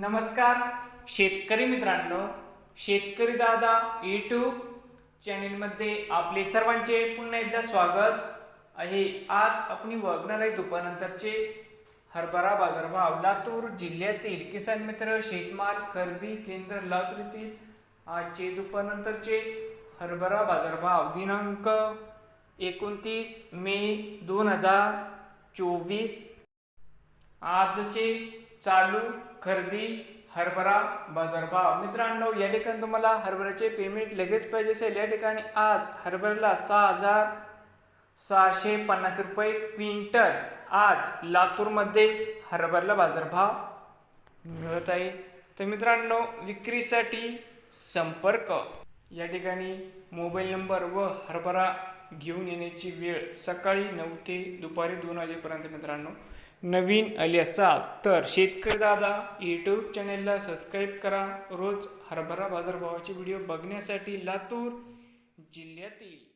नमस्कार शेतकरी मित्रांनो शेतकरी दादा यूट्यूब चॅनेलमध्ये आपले सर्वांचे पुन्हा एकदा स्वागत. आहे आज आपण बघणार आहे दुपारनंतरचे हरभरा बाजारभाव. लातूर जिल्ह्यातील किसान मित्र शेतमाल खरेदी केंद्र लातूर येथील आजचे दुपारनंतरचे हरभरा बाजारभाव. दिनांक एकोणतीस मे दोन हजार चोवीस. आजचे चालू खरेदी हरभरा बाजारभाव. मित्रांनो या ठिकाणी तुम्हाला हरभऱ्याचे पेमेंट लगेच पाहिजे असेल. या ठिकाणी आज हरभऱ्याला सहा हजार सहाशे पन्नास रुपये क्विंटल. आज लातूरमध्ये हरभऱ्याला बाजारभाव मिळत आहे. तर मित्रांनो विक्रीसाठी संपर्क. या ठिकाणी मोबाईल नंबर व हरभरा घेऊन येण्याची वेळ सकाळी नऊ ते दुपारी दोन वाजेपर्यंत मित्रांनो. नवीन आले असाल तर शेतकरी दादा यूट्यूब चॅनेलला सबस्क्राईब करा. रोज हरभरा बाजारभावाचे व्हिडिओ बघण्यासाठी लातूर जिल्ह्यातील.